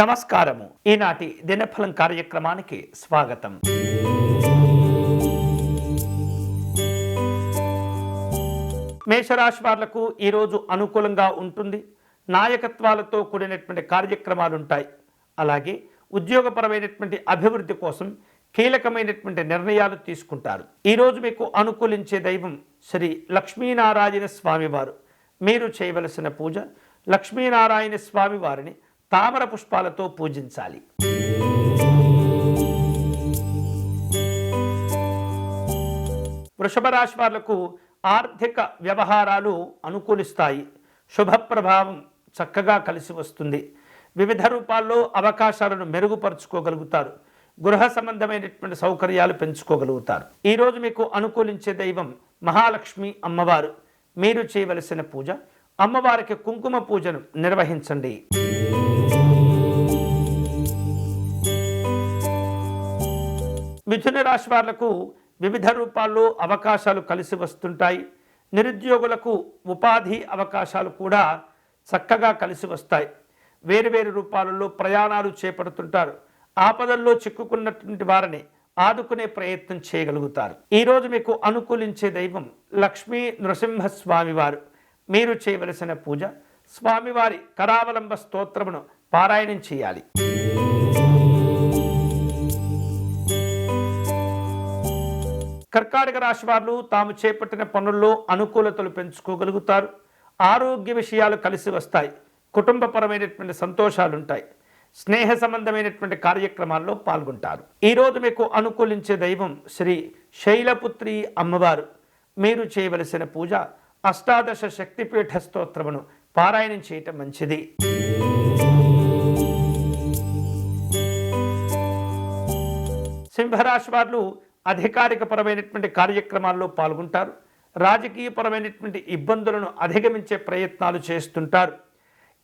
నమస్కారము. ఈనాటి దినఫలం కార్యక్రమానికి స్వాగతం. మేషరాశి వాళ్ళకు ఈరోజు అనుకూలంగా ఉంటుంది. నాయకత్వాలతో కూడినటువంటి కార్యక్రమాలు ఉంటాయి అలాగే ఉద్యోగపరమైనటువంటి అభివృద్ధి కోసం కీలకమైనటువంటి నిర్ణయాలు తీసుకుంటారు. ఈరోజు మీకు అనుకూలించే దైవం శ్రీ లక్ష్మీనారాయణ స్వామివారు. మీరు చేయవలసిన పూజ లక్ష్మీనారాయణ స్వామి వారిని తామర పుష్పాలతో పూజించాలి. వృషభ రాశి వాళ్ళకు ఆర్థిక వ్యవహారాలు అనుకూలిస్తాయి. శుభ ప్రభావం చక్కగా కలిసి వస్తుంది. వివిధ రూపాల్లో అవకాశాలను మెరుగుపరుచుకోగలుగుతారు. గృహ సంబంధమైనటువంటి సౌకర్యాలు పెంచుకోగలుగుతారు. ఈరోజు మీకు అనుకూలించే దైవం మహాలక్ష్మి అమ్మవారు. మీరు చేయవలసిన పూజ. అమ్మవారికి కుంకుమ పూజను నిర్వహించండి. మిథున రాశి వాళ్ళకు వివిధ రూపాల్లో అవకాశాలు కలిసి వస్తుంటాయి. నిరుద్యోగులకు ఉపాధి అవకాశాలు కూడా చక్కగా కలిసి వస్తాయి. వేరువేరు రూపాలలో ప్రయాణాలు చేపడుతుంటారు. ఆపదల్లో చిక్కుకున్నటువంటి వారిని ఆదుకునే ప్రయత్నం చేయగలుగుతారు. ఈరోజు మీకు అనుకూలించే దైవం లక్ష్మీ నృసింహస్వామి వారు. మీరు చేయవలసిన పూజ స్వామివారి కరావలంబ స్తోత్రమును పారాయణం చేయాలి. కర్కాటక రాశి వారు తాము చేపట్టిన పనుల్లో అనుకూలతలు పెంచుకోగలుగుతారు. ఆరోగ్య విషయాలు కలిసి వస్తాయి. కుటుంబపరమైనటువంటి సంతోషాలు ఉంటాయి స్నేహ సంబంధమైనటువంటి కార్యక్రమాల్లో పాల్గొంటారు. ఈరోజు మీకు అనుకూలించే దైవం శ్రీ శైలపుత్రి అమ్మవారు. మీరు చేయవలసిన పూజ అష్టాదశ శక్తిపీఠ స్తోత్రమును పారాయణం చేయటం మంచిది. సింహరాశి వారు అధికారికపరమైనటువంటి కార్యక్రమాల్లో పాల్గొంటారు. రాజకీయపరమైనటువంటి ఇబ్బందులను అధిగమించే ప్రయత్నాలు చేస్తుంటారు.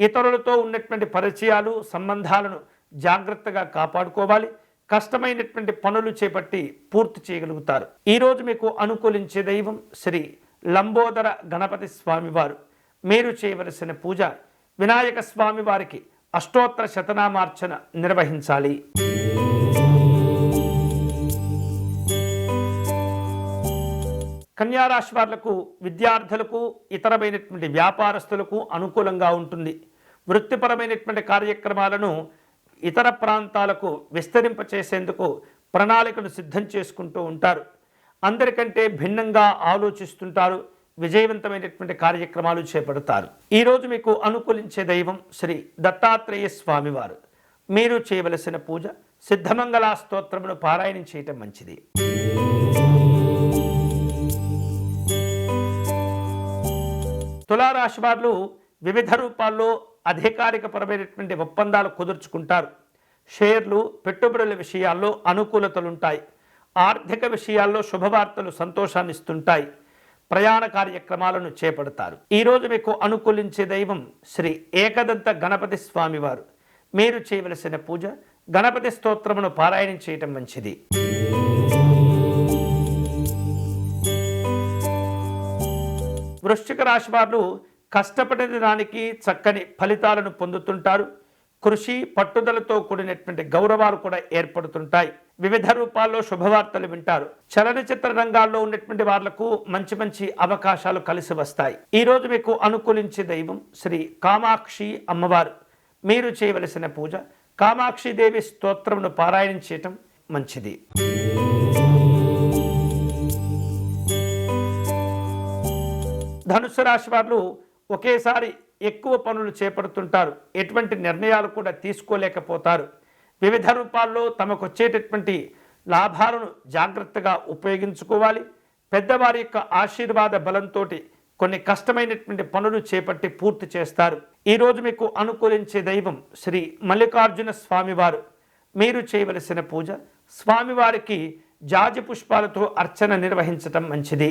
ఇతరులతో ఉన్నటువంటి పరిచయాలు సంబంధాలను జాగ్రత్తగా కాపాడుకోవాలి. కష్టమైనటువంటి పనులు చేపట్టి పూర్తి చేయగలుగుతారు. ఈరోజు మీకు అనుకూలించే దైవం శ్రీ లంబోదర గణపతి స్వామివారు. మీరు చేయవలసిన పూజ వినాయక స్వామివారికి అష్టోత్తర శతనామార్చన నిర్వహించాలి. కన్యారాశి వాళ్ళకు విద్యార్థులకు ఇతరమైనటువంటి వ్యాపారస్తులకు అనుకూలంగా ఉంటుంది. వృత్తిపరమైనటువంటి కార్యక్రమాలను ఇతర ప్రాంతాలకు విస్తరింపచేసేందుకు ప్రణాళికను సిద్ధం చేసుకుంటూ ఉంటారు. అందరికంటే భిన్నంగా ఆలోచిస్తుంటారు. విజయవంతమైనటువంటి కార్యక్రమాలు చేపడతారు. ఈరోజు మీకు అనుకూలించే దైవం శ్రీ దత్తాత్రేయ స్వామివారు. మీరు చేయవలసిన పూజ సిద్ధమంగళ స్తోత్రమును పారాయణం చేయటం మంచిది. తులారాశి వారు వివిధ రూపాల్లో అధికారికపరమైనటువంటి ఒప్పందాలు కుదుర్చుకుంటారు. షేర్లు పెట్టుబడుల విషయాల్లో అనుకూలతలుంటాయి. ఆర్థిక విషయాల్లో శుభవార్తలు సంతోషాన్ని ఇస్తుంటాయి ప్రయాణ కార్యక్రమాలను చేపడతారు. ఈరోజు మీకు అనుకూలించే దైవం శ్రీ ఏకదంత గణపతి స్వామివారు మీరు చేయవలసిన పూజ గణపతి స్తోత్రమును పారాయణం చేయటం మంచిది. వృశ్చిక రాశి వారు కష్టపడిన దానికి చక్కని ఫలితాలను పొందుతుంటారు. కృషి పట్టుదలతో కూడినటువంటి గౌరవాలు కూడా ఏర్పడుతుంటాయి. వివిధ రూపాల్లో శుభవార్తలు వింటారు. చలనచిత్ర రంగాల్లో ఉన్నటువంటి వాళ్ళకు మంచి మంచి అవకాశాలు కలిసి వస్తాయి. ఈ రోజు మీకు అనుకూలించే దైవం శ్రీ కామాక్షి అమ్మవారు. మీరు చేయవలసిన పూజ కామాక్షి దేవి స్తోత్రమును పారాయణం చేయటం మంచిది. ధనుసు రాశి వారు ఒకేసారి ఎక్కువ పనులు చేపడుతుంటారు. ఎటువంటి నిర్ణయాలు కూడా తీసుకోలేకపోతారు. వివిధ రూపాల్లో తమకు వచ్చేటటువంటి లాభాలను జాగ్రత్తగా ఉపయోగించుకోవాలి. పెద్దవారి యొక్క ఆశీర్వాద బలంతో కొన్ని కష్టమైనటువంటి పనులు చేపట్టి పూర్తి చేస్తారు. ఈరోజు మీకు అనుకూలించే దైవం శ్రీ మల్లికార్జున స్వామివారు. మీరు చేయవలసిన పూజ స్వామివారికి జాజి పుష్పాలతో అర్చన నిర్వహించటం మంచిది.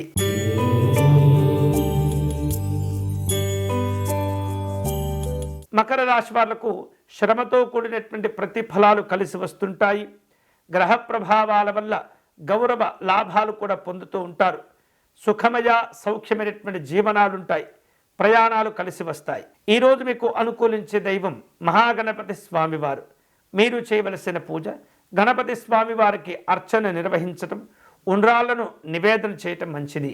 మకర రాశి వాళ్ళకు శ్రమతో కూడినటువంటి ప్రతిఫలాలు కలిసి వస్తుంటాయి. గ్రహ ప్రభావాల వల్ల గౌరవ లాభాలు కూడా పొందుతూ ఉంటారు. సుఖమయ సౌఖ్యమైనటువంటి జీవనాలు ఉంటాయి ప్రయాణాలు కలిసి వస్తాయి. ఈరోజు మీకు అనుకూలించే దైవం మహాగణపతి స్వామివారు. మీరు చేయవలసిన పూజ గణపతి స్వామివారికి అర్చన నిర్వహించటం ఉండ్రాళ్ళను నివేదన చేయటం మంచిది.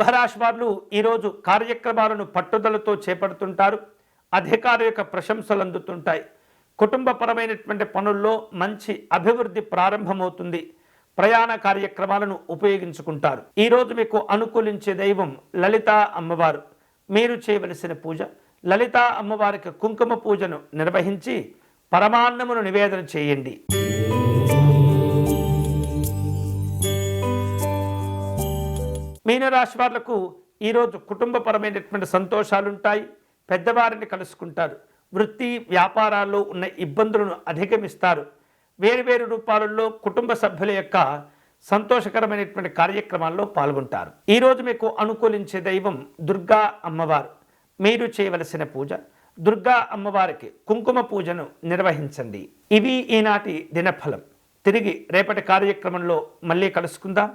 కుంభరాశి వారు ఈరోజు కార్యక్రమాలను పట్టుదలతో చేపడుతుంటారు. అధికారి యొక్క ప్రశంసలు అందుతుంటాయి. కుటుంబపరమైనటువంటి పనుల్లో మంచి అభివృద్ధి ప్రారంభమవుతుంది. ప్రయాణ కార్యక్రమాలను ఉపయోగించుకుంటారు. ఈరోజు మీకు అనుకూలించే దైవం లలిత అమ్మవారు. మీరు చేయవలసిన పూజ లలిత అమ్మవారికి కుంకుమ పూజను నిర్వహించి పరమాన్నమును నివేదన చేయండి. మీనరాశి వాళ్ళకు ఈరోజు కుటుంబపరమైనటువంటి సంతోషాలుంటాయి. పెద్దవారిని కలుసుకుంటారు. వృత్తి వ్యాపారాల్లో ఉన్న ఇబ్బందులను అధిగమిస్తారు. వేరువేరు రూపాలలో కుటుంబ సభ్యుల యొక్క సంతోషకరమైనటువంటి కార్యక్రమాల్లో పాల్గొంటారు. ఈరోజు మీకు అనుకూలించే దైవం దుర్గా అమ్మవారు. మీరు చేయవలసిన పూజ దుర్గా అమ్మవారికి కుంకుమ పూజను నిర్వహించండి. ఇవి ఈనాటి దినఫలం. తిరిగి రేపటి కార్యక్రమంలో మళ్ళీ కలుసుకుందాం.